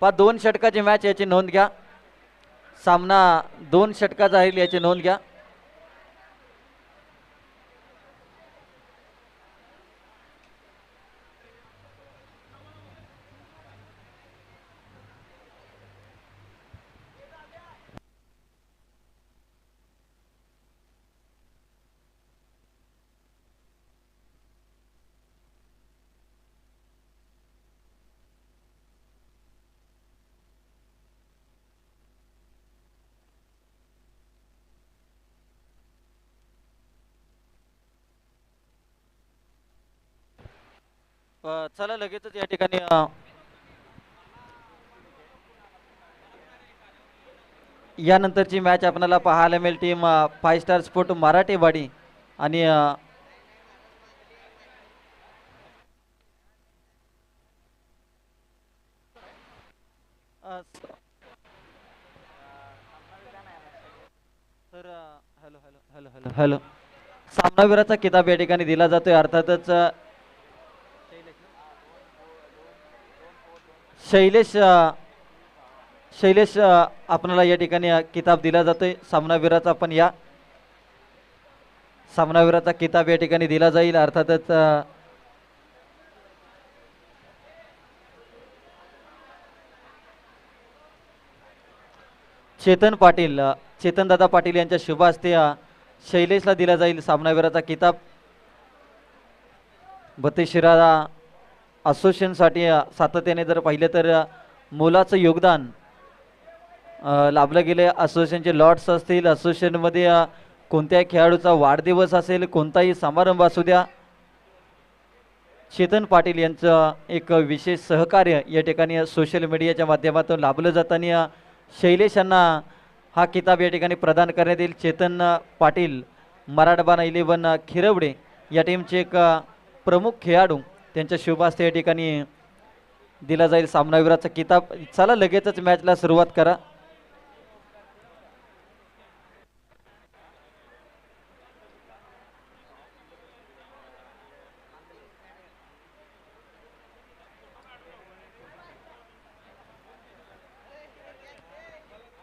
पा दोन षटकाची मॅच याची नोंद घ्या. सामना दोन षटकाचा राहील याची नोंद घ्या. चला लगेचच या ठिकाणी यानंतरची मॅच आपल्याला पाहायला मिळेल team five star sport Marathewadi आणि तर hello hello hello hello hello. सामनावीराचा किताब या ठिकाणी दिला जातोय. अर्थातच शैलेश शैलेश आपणाला या ठिकाणी किताब दिला जातोय. सामनावीराचा पण या. सामनावीराचा किताब या ठिकाणी दिला जाईल. अर्थातच चेतन पाटील अ, चेतनदादा पाटील यांच्या शुभ हस्ते शैलेशला दिला जाईल सामनावीराचा किताब. बत्तीशिराला असोसिएशनसाठी सातत्याने जर पाहिलं तर मोलाचं योगदान लाभलं लाभलं गेले असोसिएशनचे लॉट्स असतील असोसिएशनमध्ये कोणत्याही खेळाडूचा वाढदिवस असेल कोणताही समारंभ असू द्या. चेतन पाटील यांचं एक विशेष सहकार्य या ठिकाणी सोशल मीडियाच्या माध्यमातून लाभलं जाताना शैलेश यांना हा किताब या ठिकाणी प्रदान करण्यात येईल. चेतन पाटील मराठवाडा इलेवन खिरवडे या टीमचे एक प्रमुख खेळाडू त्यांच्या शुभ या ठिकाणी दिला जाईल सामनावीराचा किताब. चला लगेचच मॅचला सुरुवात करा.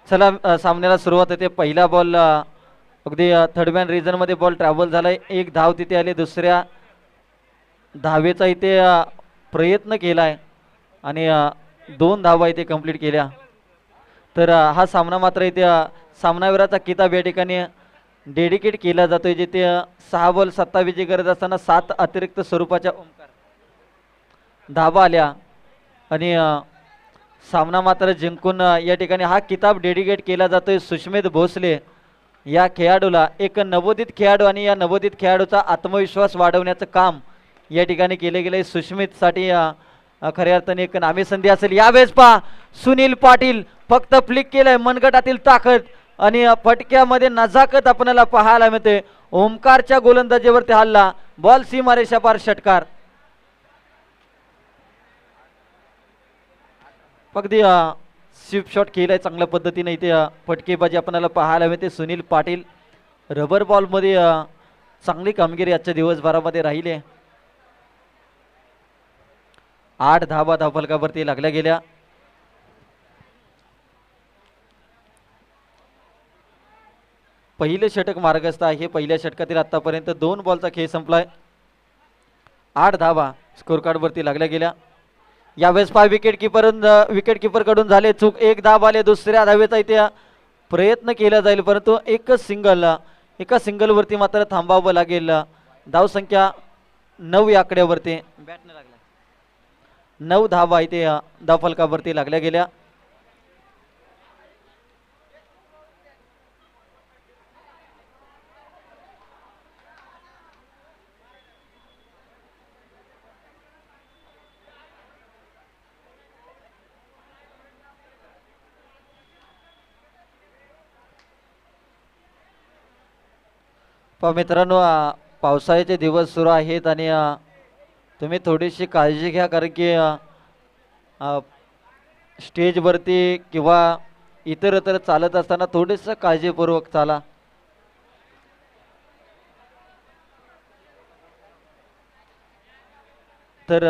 चला सामन्याला सुरुवात होते. पहिला बॉल अगदी थर्ड मॅन रिझनमध्ये बॉल ट्रॅव्हल झालाय. एक धाव तिथे आली दुसऱ्या धावेचा इथे प्रयत्न केला आहे आणि दोन धावा इथे कंप्लीट केल्या. तर हा सामना मात्र इथे सामनावीराचा किताब या ठिकाणी डेडिकेट केला जातोय जिथे सहा बॉल सत्तावीसची गरज असताना सात अतिरिक्त स्वरूपाच्या धावा आल्या आणि सामना मात्र जिंकून या ठिकाणी हा किताब डेडिकेट केला जातोय सुष्मित भोसले. या खेळाडूला एक नवोदित खेळाडू आणि या नवोदित खेळाडूचा आत्मविश्वास वाढवण्याचं काम या ठिकाणी केले गेले. सुष्मितसाठी खऱ्या अर्थाने एक नामी संधी असेल. यावेळेस पहा सुनील पाटील फक्त फ्लिक केलंय मनगटातील ताकद आणि फटक्यामध्ये नजाकत आपल्याला पाहायला मिळते. ओमकारच्या गोलंदाजीवरती हल्ला बॉल सीमारेषा पार षटकार. अगदी स्विप शॉट केलाय चांगल्या पद्धतीने इथे फटकेबाजी आपल्याला पाहायला मिळते. सुनील पाटील रबर बॉलमध्ये चांगली कामगिरी आजच्या दिवसभरामध्ये राहिली आठ धाबा धावफलकावरती लागल्या गेल्या. पहिले षटक मार्गस्थ आहे. पहिल्या षटकातील आतापर्यंत दोन बॉलचा खेळ संपलाय. आठ धाबा स्कोर कार्डवरती लागल्या गेल्या. यावेळेस पाय विकेट किपर विकेट किपरकडून झाले चूक. एक धाव आले दुसऱ्या धावेचा इथे प्रयत्न केला जाईल परंतु एकच सिंगल एका सिंगलवरती मात्र थांबावं लागेल. धावसंख्या नऊ आकड्यावरती. बॅटने लागेल. नऊ धावा इथे धावफलकावरती लागल्या गेल्या. मित्रांनो पावसाळ्याचे दिवस सुरू आहेत आणि तुम्ही थोडीशी काळजी घ्या कारण की स्टेजवरती किंवा इतरत्र चालत असताना थोडंसं काळजीपूर्वक चाला. तर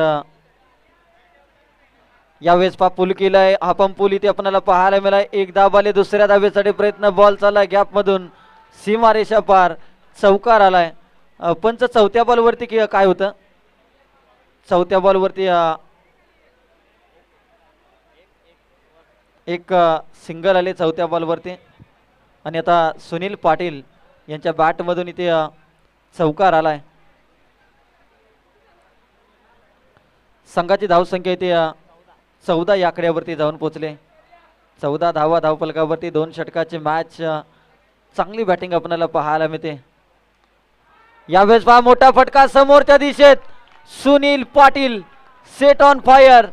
यावेळेस पा पूल केलाय हा पण पूल इथे आपल्याला पाहायला मिळाला. एक धाबाले दुसऱ्या दाबेसाठी प्रयत्न बॉल चालला गॅप मधून सीमारेषा पार चौकार आलाय. पंच चौथ्या बॉलवरती कि काय होतं? चौथ्या बॉलवरती एक सिंगल आले चौथ्या बॉलवरती. आणि आता सुनील पाटील यांच्या बॅटमधून इथे चौकार आलाय. संघाची धावसंख्या इथे चौदा या आकड्यावरती जाऊन पोचले. चौदा धावा धावफलकावरती दोन षटकाची मॅच चांगली बॅटिंग आपल्याला पाहायला मिळते. यावेळेस पहा मोठा फटका समोरच्या दिशेत. Sunil Patil set on fire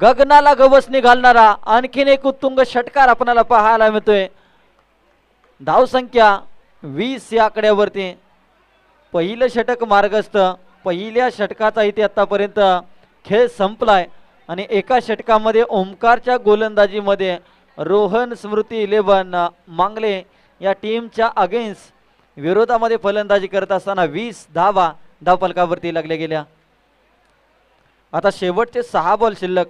गगनाला गवसणी घालणारा आणखीन एक उत्तुंग षटकार आपणाला पाहायला मिळतोय. धावसंख्या वीस या आकड्यावरती. पहिलं षटक मार्गस्थ पहिल्या षटकाचा इथे आतापर्यंत खेळ संपलाय. आणि एका षटकामध्ये ओमकारच्या गोलंदाजीमध्ये रोहन स्मृती इलेव्हन मांगले या टीमच्या अगेन्स्ट विरोधामध्ये फलंदाजी करत असताना वीस धावा धावफलकावरती लागल्या गेल्या. आता शेवटचे सहा बॉल शिल्लक.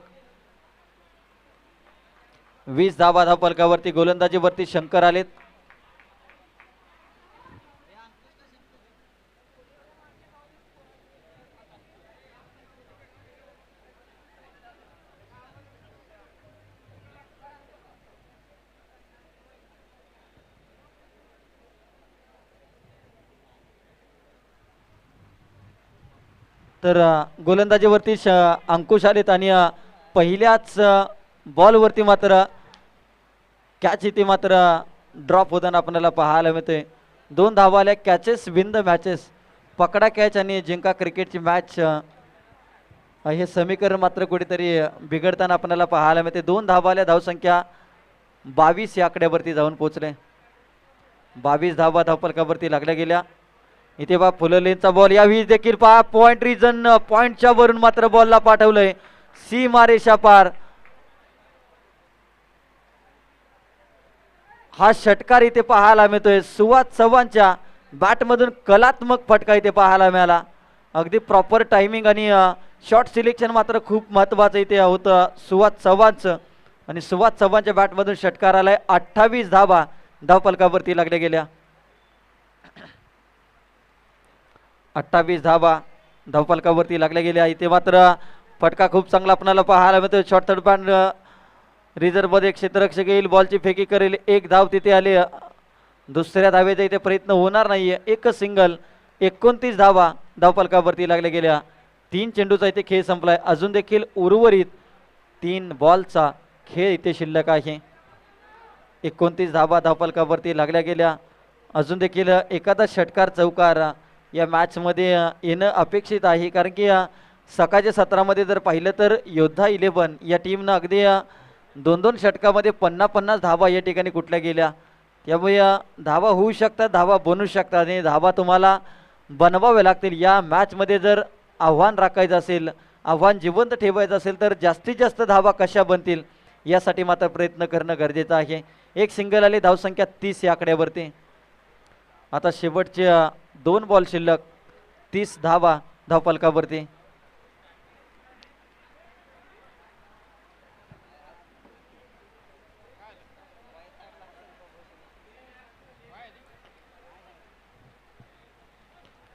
वीस धावा धावफलकावरती गोलंदाजीवरती शंकर आलेत. तर गोलंदाजीवरती श अंकुश आलेत आणि पहिल्याच बॉलवरती मात्र कॅच इथे मात्र ड्रॉप होताना आपल्याला पाहायला मिळते दोन धावा आल्या कॅचेस विन द मॅचेस पकडा कॅच आणि जिंका क्रिकेटची मॅच हे समीकरण मात्र कुठेतरी बिघडताना आपल्याला पाहायला मिळते दोन धावा आल्या धावसंख्या बावीस या आकड्यावरती जाऊन पोचले बावीस धावा धावपलकावरती लागल्या गेल्या. इथे बा फुललेनचा बॉल यावेळी देखील पहा पॉइंट रिजन पॉइंटच्या वरून मात्र बॉलला पाठवलंय. सी मारेशा पार हा षटकार इथे पाहायला मिळतोय. सुवात चव्हाणच्या बॅटमधून कलात्मक फटका इथे पाहायला मिळाला. अगदी प्रॉपर टायमिंग आणि शॉर्ट सिलेक्शन मात्र खूप महत्वाचं इथे होतं. सुवात चव्हाणचं. आणि सुवात चव्हाणच्या बॅटमधून षटकार आलाय अठ्ठावीस धावा. धावपलकावरती लागल्या गेल्या. अठ्ठावीस धावा धावपालकावरती लागल्या गेल्या इथे मात्र फटका खूप चांगला आपल्याला पाहायला मिळतो शॉर्ट थर्ड पॅन रिझर्वमध्ये क्षेत्ररक्षक येईल. बॉलची फेकी करेल. एक धाव तिथे आली. दुसऱ्या धावेचा इथे प्रयत्न होणार नाहीये. एकच सिंगल एकोणतीस धावा धावपालकावरती लागल्या गेल्या. तीन चेंडूचा इथे खेळ संपलाय. अजून देखील उर्वरित तीन बॉलचा खेळ इथे शिल्लक आहे. एकोणतीस धावा धावपालकावरती लागल्या गेल्या. अजून देखील एखादा षटकार चौकार या मॅचमध्ये येणं अपेक्षित आहे. कारण की सकाळच्या सत्रामध्ये जर पाहिलं तर योद्धा इलेव्हन या टीमनं अगदी दोन दोन षटकामध्ये पन्नास पन्नास धावा या ठिकाणी कुठल्या गेल्या. त्यामुळे धावा होऊ शकतात धावा बनू शकतात आणि धावा तुम्हाला बनवाव्या लागतील. या मॅचमध्ये जर आव्हान राखायचं असेल आव्हान जिवंत ठेवायचं असेल तर जास्तीत जास्त धावा कशा बनतील यासाठी मात्र प्रयत्न करणं गरजेचं आहे. एक सिंगल आली धावसंख्या तीस या आकड्यावरती. आता शेवटच्या दोन बॉल शिल्लक तीस धावा धावपालकावरती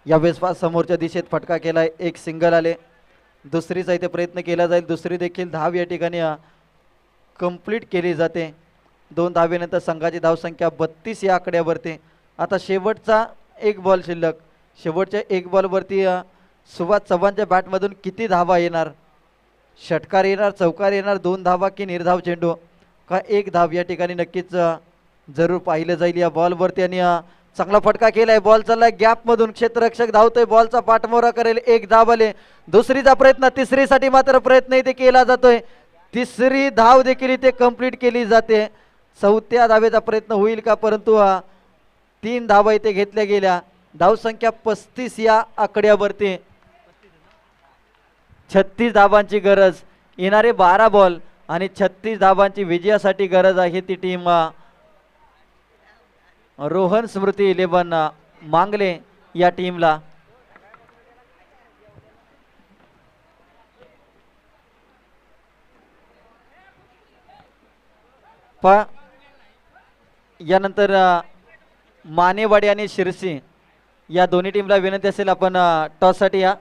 या वेळेस समोरच्या दिशेत फटका केलाय एक सिंगल आले. दुसरीचा इथे प्रयत्न केला जाईल दुसरी देखील धाव या ठिकाणी कंप्लीट केली जाते. दोन धावेनंतर संघाची धावसंख्या बत्तीस या आकड्यावरती. आता शेवटचा एक बॉल शिल्लक. शेवटच्या एक बॉलवरती सुभाष चव्हाणच्या बॅटमधून किती धावा येणार? षटकार येणार चौकार येणार दोन धावा की निर्धाव चेंडू? का एक धाव या ठिकाणी नक्कीच जरूर पाहिलं जाईल या बॉलवरती आणि चांगला फटका केलाय. बॉल चाललाय गॅपमधून क्षेत्ररक्षक धावतोय. बॉलचा पाठमोरा करेल एक धाव आले दुसरीचा प्रयत्न तिसरीसाठी मात्र प्रयत्न इथे केला जातोय. तिसरी धाव देखील इथे कंप्लीट केली जाते. चौथ्या धावेचा प्रयत्न होईल का? परंतु तीन धावा इथे घेतल्या गेल्या. धावसंख्या पस्तीस या आकड्यावरती. छत्तीस धावांची गरज. येणारे बारा बॉल आणि छत्तीस धावांची विजयासाठी गरज आहे ती टीम रोहन स्मृती इलेव्हन मांगले या टीमला यानंतर मानेवाडी आणि शिरसी या दोन्ही टीमला विनंती असेल आपण टॉससाठी या.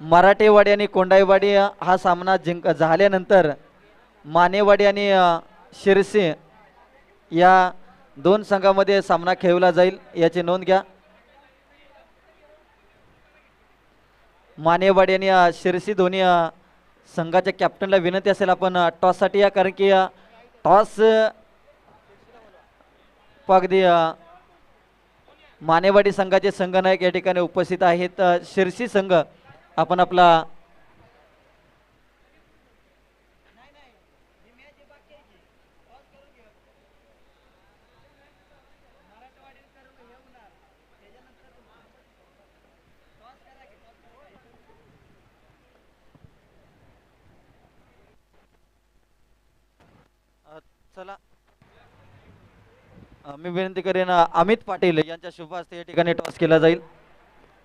मराठेवाडी आणि कोंडाईवाडी हा सामना जिंक झाल्यानंतर मानेवाडी आणि शिरसी या दोन संघामध्ये सामना खेळवला जाईल याची नोंद घ्या. मानेवाडी आणि शिरसी दोन्ही संघाच्या कॅप्टनला विनंती असेल आपण टॉससाठी या कारण की टॉस अ, अगदी मानेवाडी संघाचे संघनायक या ठिकाणी उपस्थित आहेत. शिरसी संघ आपण आपला मी विनंती करेन अमित पाटील यांच्या शुभ हस्ते या ठिकाणी टॉस केला जाईल.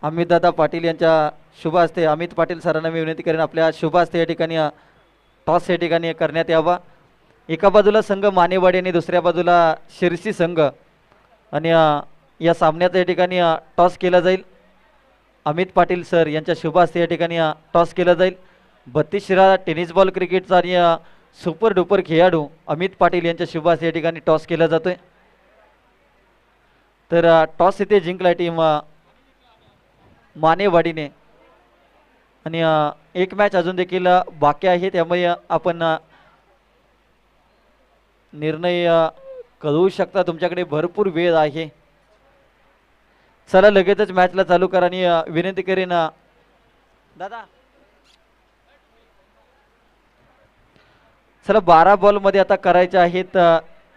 अमितदादा पाटील यांच्या शुभ हस्ते अमित पाटील सरांना मी विनंती करेन आपल्या शुभ हस्ते या ठिकाणी टॉस या ठिकाणी करण्यात यावा. एका बाजूला संघ मानेवाडी आणि दुसऱ्या बाजूला शिरसी संघ. आणि या सामन्याचा या ठिकाणी टॉस केला जाईल. अमित पाटील सर यांच्या शुभ हस्ते या ठिकाणी टॉस केला जाईल. बत्तीस शिरा टेनिस बॉल क्रिकेटचा आणि सुपर डुपर खेळाडू अमित पाटील यांच्या शुभ हस्ते या ठिकाणी टॉस केला जातोय. तर टॉस इथे जिंकला टीम मानेवाडीने. आणि एक मॅच अजून देखील बाकी आहे. त्यामुळे आपण निर्णय कळवू शकता. तुमच्याकडे भरपूर वेळ आहे. चला लगेचच मॅचला चालू करा आणि विनंती करेन दादा. चला बारा बॉलमध्ये आता करायचे आहेत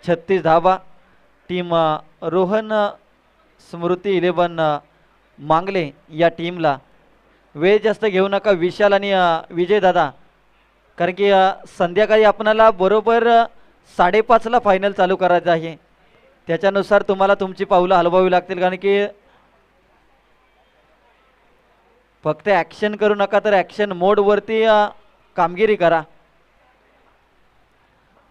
छत्तीस धाबा टीम रोहन स्मृती इलेवन मांगले या टीमला. वेळ जास्त घेऊ नका विशाल आणि विजय दादा. कारण की संध्याकाळी आपणाला बरोबर साडेपाचला फायनल चालू करायचं आहे. त्याच्यानुसार तुम्हाला तुमची पावलं हलवावी लागतील. कारण की फक्त ॲक्शन करू नका तर ॲक्शन मोडवरती कामगिरी करा.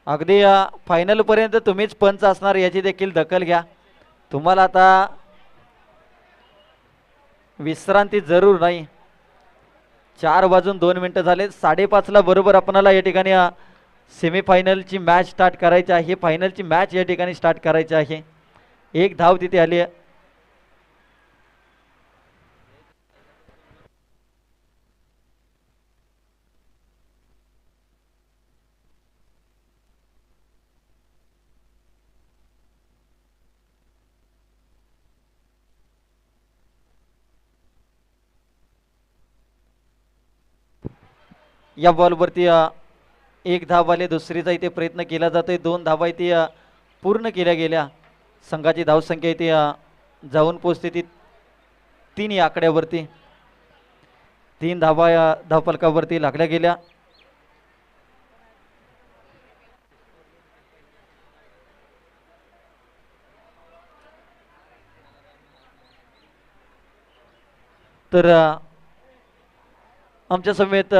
अगदी फायनलपर्यंत तुम्हीच पंच असणार याची देखील दखल घ्या. तुम्हाला आता विश्रांती जरूर नाही. चार वाजून दोन मिनटं झाले. साडेपाचला बरोबर आपणाला या ठिकाणी सेमीफायनलची मॅच स्टार्ट करायची आहे. फायनलची मॅच या ठिकाणी स्टार्ट करायची आहे. एक धाव तिथे आली आहे. या बॉलवरती एक धाव आले दुसरीचा इथे प्रयत्न केला जातोय. दोन धावा इथे पूर्ण केल्या गेल्या. संघाची धावसंख्या इथे जाऊन पोचते ती तीन या आकड्यावरती. तीन धावा या धावफलकावरती लागल्या गेल्या. तर आमच्या समेत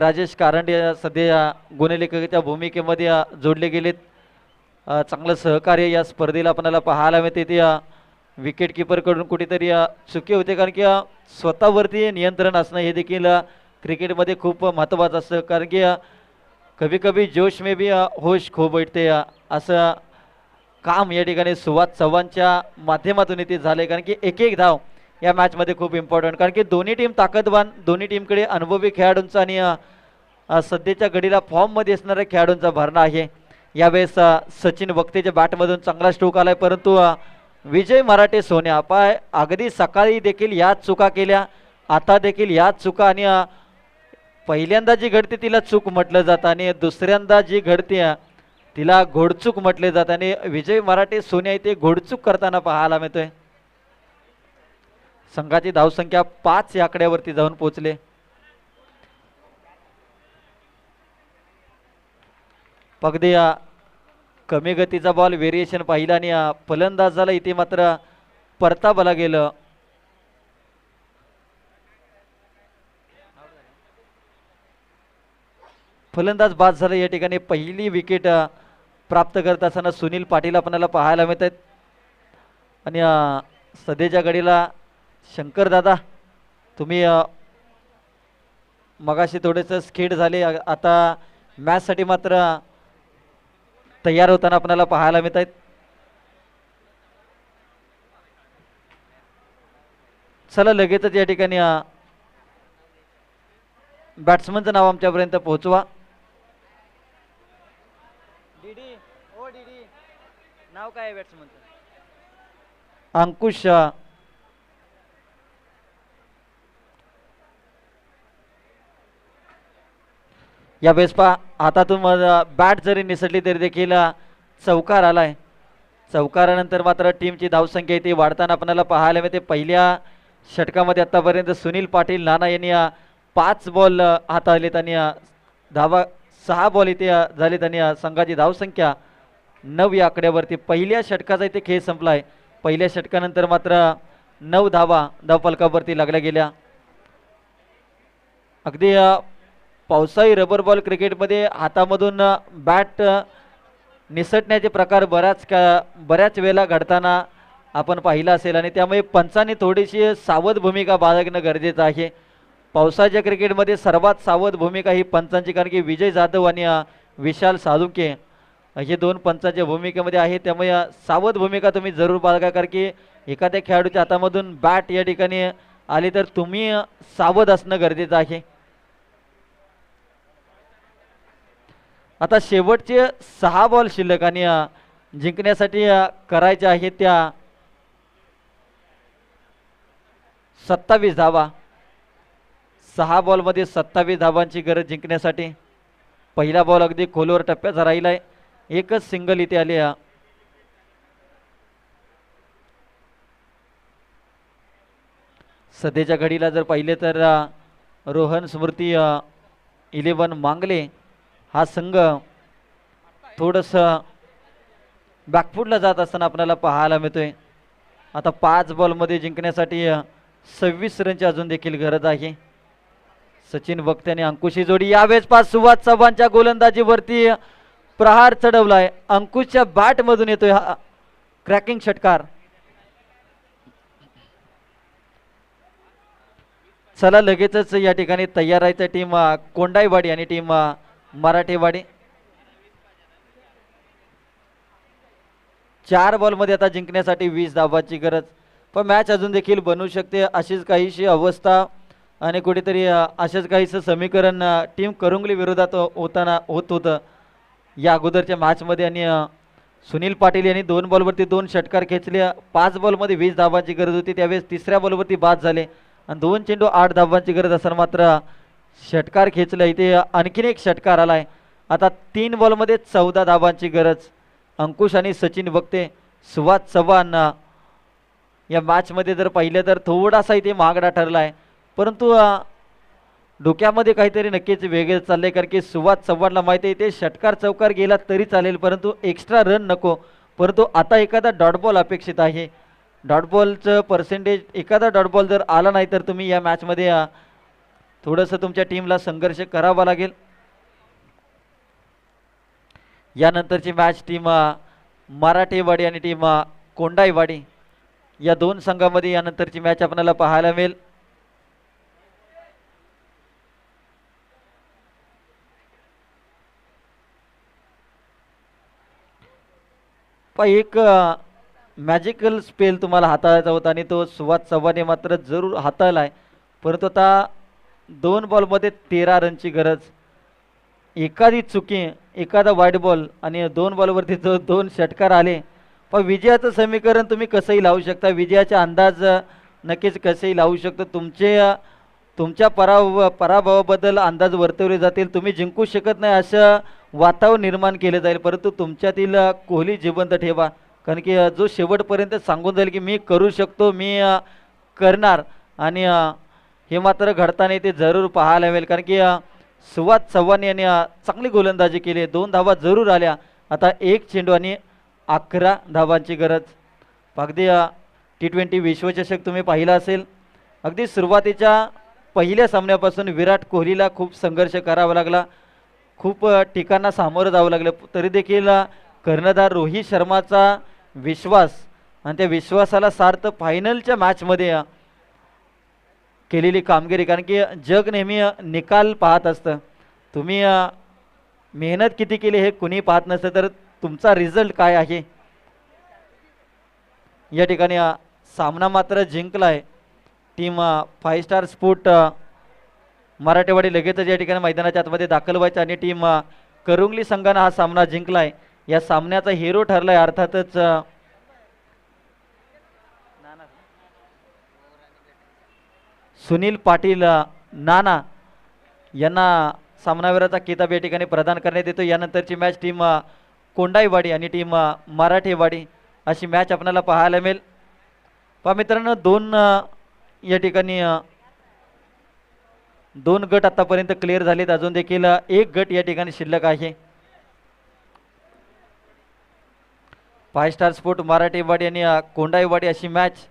राजेश कारंडे सध्या गुन्हेलेखकाच्या भूमिकेमध्ये जोडले गेलेत. चांगलं सहकार्य या स्पर्धेला आपल्याला पाहायला मिळते. ते विकेट किपरकडून कुठेतरी अ, चुकी होते कारण की स्वतःवरती नियंत्रण असणं हे देखील क्रिकेटमध्ये खूप महत्त्वाचं असतं. कारण की कभी कभी जोश मे बी होश खो बैठते असं काम या ठिकाणी सुवात चव्हाणच्या माध्यमातून इथे आहे कारण की एक एक धाव या मॅचमध्ये खूप इम्पॉर्टंट कारण की दोन्ही टीम ताकदवान दोन्ही टीमकडे अनुभवी खेळाडूंचा आणि सध्याच्या घडीला फॉर्ममध्ये असणाऱ्या खेळाडूंचा भरणा आहे. यावेळेस सचिन वक्तेच्या बॅटमधून चांगला स्ट्रोक आलाय परंतु विजय मराठे सोन्या पाय अगदी सकाळी देखील याच चुका केल्या आता देखील याच चुका आणि पहिल्यांदा जी घडते तिला चूक म्हटलं जातं आणि दुसऱ्यांदा जी घडते तिला घोडचूक म्हटले जातं. आणि विजय मराठे सोन्या इथे घोडचूक करताना पाहायला मिळतोय. संघाची धावसंख्या पाच या आकड्यावरती जाऊन पोहोचले. अगदी या कमी गतीचा बॉल व्हेरिएशन पाहिला आणि फलंदाजाला इथे मात्र परताबाला गेलं. फलंदाज बाद झाला. या ठिकाणी पहिली विकेट प्राप्त करत असताना सुनील पाटील आपल्याला पाहायला मिळत आहेत. आणि सध्याच्या घडीला शंकरदादा तुम्ही अ, मगाशी थोडेसे स्किड झाले आता मॅचसाठी मात्र तयार होताना आपल्याला पाहायला मिळत आहेत चला लगेचच या ठिकाणी बॅट्समनचं नाव आमच्यापर्यंत पोहोचवा. डीडी ओ डीडी नाव काय बॅट्समनचं अंकुश या वेस्पा हातातून बॅट जरी निसटली तरी देखील चौकार आलाय. चौकारानंतर मात्र टीमची धावसंख्या इथे वाढताना आपल्याला पाहायला मिळते. पहिल्या षटकामध्ये आतापर्यंत सुनील पाटील नाना यांनी पाच बॉल हाताळलेत आणि धावा सहा बॉल इथे झालेत आणि संघाची धावसंख्या नऊ या आकड्यावरती. पहिल्या षटकाचा इथे खेळ संपलाय. पहिल्या षटकानंतर मात्र नऊ धावा धावफलकावरती लागल्या गेल्या. अगदी पावसाळी रबर बॉल क्रिकेटमध्ये हातामधून बॅट निसटण्याचे प्रकार बऱ्याच का बऱ्याच वेळेला घडताना आपण पाहिलं असेल. आणि त्यामुळे पंचांनी थोडीशी सावध भूमिका बाळगणं गरजेचं आहे. पावसाच्या क्रिकेटमध्ये सर्वात सावध भूमिका ही पंचांची कारण की विजय जाधव आणि विशाल साळुंके हे दोन पंचांच्या भूमिकेमध्ये आहे त्यामुळे सावध भूमिका तुम्ही जरूर बाळगा कारण की एखाद्या खेळाडूच्या हातामधून बॅट या ठिकाणी आली तर तुम्ही सावध असणं गरजेचं आहे. आता शेवटचे सहा बॉल शिल्लक आणि जिंकण्यासाठी करायच्या आहेत त्या सत्तावीस धावा. सहा बॉलमध्ये सत्तावीस धावांची गरज जिंकण्यासाठी. पहिला बॉल अगदी खोलवर टप्प्याचा राहिला आहे एकच सिंगल इथे आली आहे सध्याच्या घडीला जर पाहिले तर रोहन स्मृती इलेवन मांगले हा संघ थोडंसं बॅकफूटला जात असताना आपल्याला पाहायला मिळतोय. आता पाच बॉलमध्ये जिंकण्यासाठी सव्वीस रनची अजून देखील गरज आहे. सचिन वक्ते आणि अंकुशी जोडी. यावेळेस पाच सुभाष चव्हाणच्या गोलंदाजीवरती प्रहार चढवलाय. अंकुशच्या बॅटमधून येतोय हा क्रॅकिंग षटकार. चला लगेचच या ठिकाणी तयार राहायचं टीम कोंडाईवाडी आणि टीम मराठेवाडी. चार बॉलमध्ये आता जिंकण्यासाठी वीस धावाची गरज. पण मॅच अजून देखील बनू शकते अशीच काहीशी अवस्था आणि कुठेतरी अशाच असेच काहीसं समीकरण टीम करुंगली विरोधात होताना होत होतं. या अगोदरच्या मॅचमध्ये आणि सुनील पाटील यांनी दोन बॉलवरती दोन षटकार खेचले. पाच बॉलमध्ये वीस धावांची गरज होती. त्यावेळेस तिसऱ्या बॉलवरती बाद झाले. आणि दोन चेंडू आठ धावांची गरज असताना मात्र षटकार खेचलं इथे आणखीन एक षटकार आलाय. आता तीन बॉलमध्ये चौदा धाबांची गरज. अंकुश आणि सचिन बघते. सुवाद चव्हाण या मॅचमध्ये जर पाहिलं तर थोडासा इथे महागडा ठरला आहे परंतु डोक्यामध्ये काहीतरी नक्कीच वेगळे चाललंय कारण की सुवाद चव्हाणला माहिती आहे इथे षटकार चौकार गेला तरी चालेल परंतु एक्स्ट्रा रन नको. परंतु आता एखादा डॉटबॉल अपेक्षित आहे. डॉटबॉलचं पर्सेंटेज एखादा डॉटबॉल जर आला नाही तर तुम्ही या मॅचमध्ये थोडंसं तुमच्या टीमला संघर्ष करावा लागेल. यानंतरची मॅच टीम मराठेवाडी आणि टीम कोंडाईवाडी. या दोन संघामध्ये यानंतरची मॅच आपल्याला पाहायला मिळेल. एक मॅजिकल स्पेल तुम्हाला हाताळायचा होता आणि तो सुवात चव्हाणे मात्र जरूर हाताळला आहे परंतु आता दोन बॉलमध्ये तेरा रनची गरज. एखादी चुकी एखादा वाईट बॉल आणि दोन बॉलवरती जो दोन षटकार आले पण विजयाचं समीकरण तुम्ही कसंही लावू शकता. विजयाचा अंदाज नक्कीच कसंही लावू शकतो. तुमचे तुमच्या पराभव पराभवाबद्दल अंदाज वर्तवले जातील. तुम्ही जिंकू शकत नाही असं वातावरण निर्माण केलं जाईल. परंतु तुमच्यातील कोहली जिवंत ठेवा. कारण की जो शेवटपर्यंत सांगून जाईल की मी करू शकतो मी करणार आणि हे मात्र घडताना ते जरूर पाहायला मिळेल. कारण की सुवात सुवाद चव्हाण यांनी चांगली गोलंदाजी केली. दोन धावा जरूर आल्या. आता एक चेंडू आणि अकरा धावांची गरज. अगदी टी ट्वेंटी विश्वचषक तुम्ही पाहिला असेल. अगदी सुरुवातीच्या पहिल्या सामन्यापासून विराट कोहलीला खूप संघर्ष करावा लागला. खूप ठिकाणा सामोरं जावं लागलं. तरी देखील कर्णधार रोहित शर्माचा विश्वास आणि त्या विश्वासाला सार्थ फायनलच्या मॅचमध्ये केलेली कामगिरी. कारण की जग नेहमी निकाल पाहत असतं. तुम्ही मेहनत किती केली हे कुणी पाहत नसतं तर तुमचा रिझल्ट काय आहे? या ठिकाणी सामना मात्र जिंकला आहे team five star sport Marathewadi लगेचच या ठिकाणी मैदानाच्या आतमध्ये दाखल व्हायचं आणि टीम करुंगली संघानं हा सामना जिंकलाय. या सामन्याचा हिरो ठरलाय अर्थातच सुनील पाटील नाना यांना सामनावीराचा किताब या ठिकाणी प्रदान करण्यात येतो. यानंतरची मॅच टीम कोंडाईवाडी आणि टीम मराठेवाडी अशी मॅच आपल्याला पाहायला मिळेल. पहा मित्रांनो दोन या ठिकाणी दोन गट आतापर्यंत क्लिअर झालेत. अजून देखील एक गट या ठिकाणी शिल्लक आहे. फाय स्टार स्पोर्ट मराठीवाडी आणि कोंडाईवाडी अशी मॅच